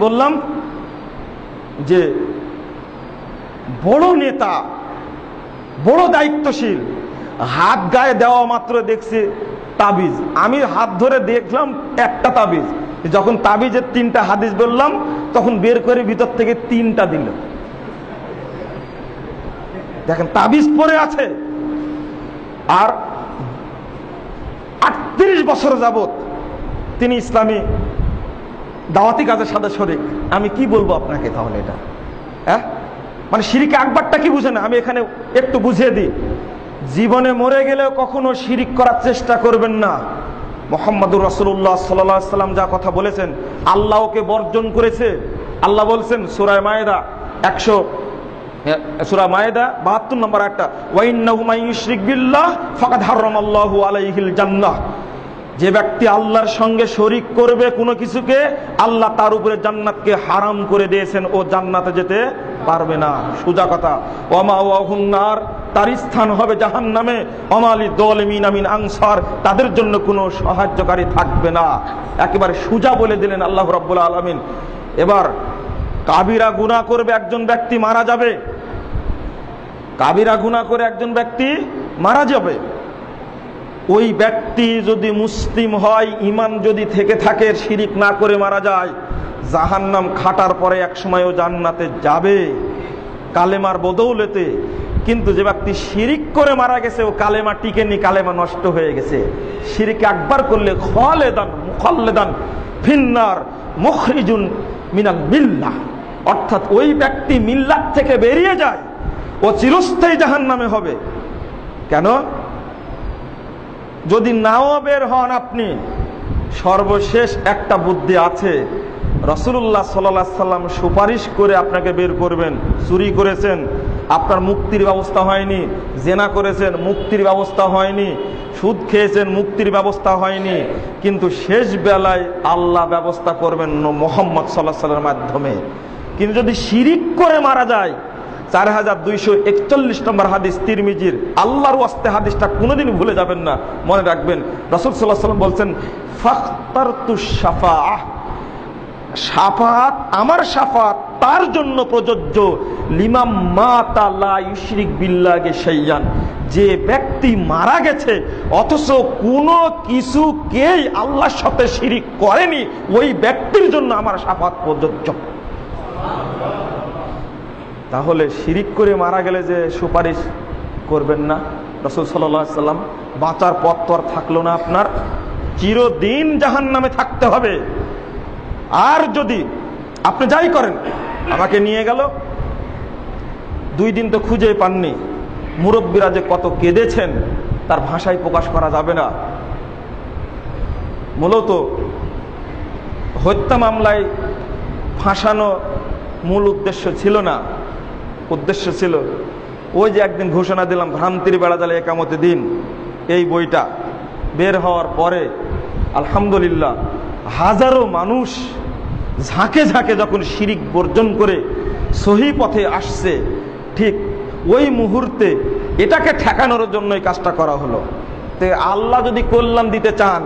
বললাম যে বড় নেতা, বড় দায়িত্বশীল, হাত গায়ে দেওয়া মাত্র দেখছি তাবিজ। আমি হাত ধরে দেখলাম একটা তাবিজ। যখন তাবিজের তিনটা হাদিস বললাম, তখন বের করে ভিতর থেকে তিনটা দিল। দেখেন, তাবিজ পরে আছে। আর আটত্রিশ বছর যাবত তিনি ইসলামী দাওয়াতি কাজের সাথে শরিক আমি কি বলব আপনাকে তাহলে এটা? হ্যাঁ? মানে শিরিক আকবরটা কি বুঝে না? আমি এখানে একটু বুঝিয়ে দিই। জীবনে মরে গেলেও কখনো শিরিক করার চেষ্টা করবেন না। মোহাম্মদুর রসুল্লাহ সাল্লাম যা কথা বলেছেন আল্লাহ ওকে বর্জন করেছে। আল্লাহ বলছেন সুরায় মায়েদা একশো সুরা মায়েদা বাহাত্তর নম্বর একটা ওয়াইন্নাহুমাইশরিক বিল্লাহ ফাকাদ হারামাল্লাহু আলাইহিল জান্নাহ। যে ব্যক্তি আল্লাহর সঙ্গে শরিক করবে কোনো কিছুকে, আল্লাহ তার উপরে জান্নাতকে হারাম করে দিয়েছেন, ও জান্নাতে যেতে পারবে না। সোজা কথা। ওমা ওয়াহুন্নার তার স্থান হবে জাহান নামে অমালি দলমিন আমিন আনসার, তাদের জন্য কোনো সাহায্যকারী থাকবে না। একেবারে সুজা বলে দিলেন আল্লাহ রব্বুল আলমিন। এবার কাবিরা গুণা করবে, একজন ব্যক্তি মারা যাবে। কাবিরা গুণা করে একজন ব্যক্তি মারা যাবে। ওই ব্যক্তি যদি মুসলিম হয় ইমান যদি থেকে থাকে, শিরিক না করে মারা যায় জাহান নাম খাটার পরে একসময় ও জান্নাতে যাবে। কালেমার বদৌলেতে। কিন্তু যে ব্যক্তি শিরিক করে মারা গেছে, ও কালেমা টিকেনি, কালেমা নষ্ট হয়ে গেছে। শিরিক একবার করলে খলেদান, মুখল্লেদান, ফিন্নার, মুখরিজুন মিনাল মিল্লাহ অর্থাৎ ওই ব্যক্তি মিল্লাত থেকে বেরিয়ে যায়, ও চিরস্থায়ী জাহান নামে হবে। কেন? যদি নাও বের হন আপনি, সর্বশেষ একটা বুদ্ধি আছে। রসুল্লাহ সাল্লা সাল্লাম সুপারিশ করে আপনাকে বের করবেন, চুরি করেছেন, আপনার মুক্তির ব্যবস্থা হয়নি, জেনা করেছেন, মুক্তির ব্যবস্থা হয়নি, সুদ খেয়েছেন, মুক্তির ব্যবস্থা হয়নি, কিন্তু শেষ বেলায় আল্লাহ ব্যবস্থা করবেন মোহাম্মদ সাল্লাহ সাল্লামের মাধ্যমে। কিন্তু যদি শিরিক করে মারা যায় চার হাজার দুইশো একচল্লিশ নম্বর হাদিস তিরমিজির। আল্লাহর ওয়াস্তে হাদিসটা কোনোদিন ভুলে যাবেন না, মনে রাখবেন। রসুল সাল্লাহ সাল্লাম বলছেন ফাখতার সাফা সাফাত আমার সাফাত তার জন্য প্রযোজ্য। লিমাম মা ইউশরিক বিল্লাগে সেইয়ান যে ব্যক্তি মারা গেছে, অথচ কোনো কিছুকেই আল্লাহর সাথে শিরিক করেনি, ওই ব্যক্তির জন্য আমার সাফাত প্রযোজ্য। তাহলে শিরিক করে মারা গেলে যে সুপারিশ করবেন না? রসুল সাল্লা সাল্লাম, বাঁচার পথ তো আর থাকল না আপনার। চিরদিন জাহান নামে থাকতে হবে। আর যদি আপনি যাই করেন, আমাকে নিয়ে গেল। দুই দিন তো খুঁজে পাননি। মুরব্বীরা যে কত কেঁদেছেন, তার ভাষায় প্রকাশ করা যাবে না। মূলত হত্যা মামলায় ফাঁসানো মূল উদ্দেশ্য ছিল না। উদ্দেশ্য ছিল, ওই যে একদিন ঘোষণা দিলাম ভ্রান্তির বেড়া জালে একামতে দিন, এই বইটা বের হওয়ার পরে, আলহামদুলিল্লাহ, হাজারো মানুষ ঝাঁকে ঝাঁকে যখন শিরিক বর্জন করে সহি পথে আসছে, ঠিক ওই মুহূর্তে এটাকে ঠেকানোর জন্য এই কাজটা করা হলো। তো আল্লাহ যদি কল্যাণ দিতে চান,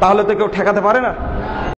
তাহলে তো কেউ ঠেকাতে পারে না।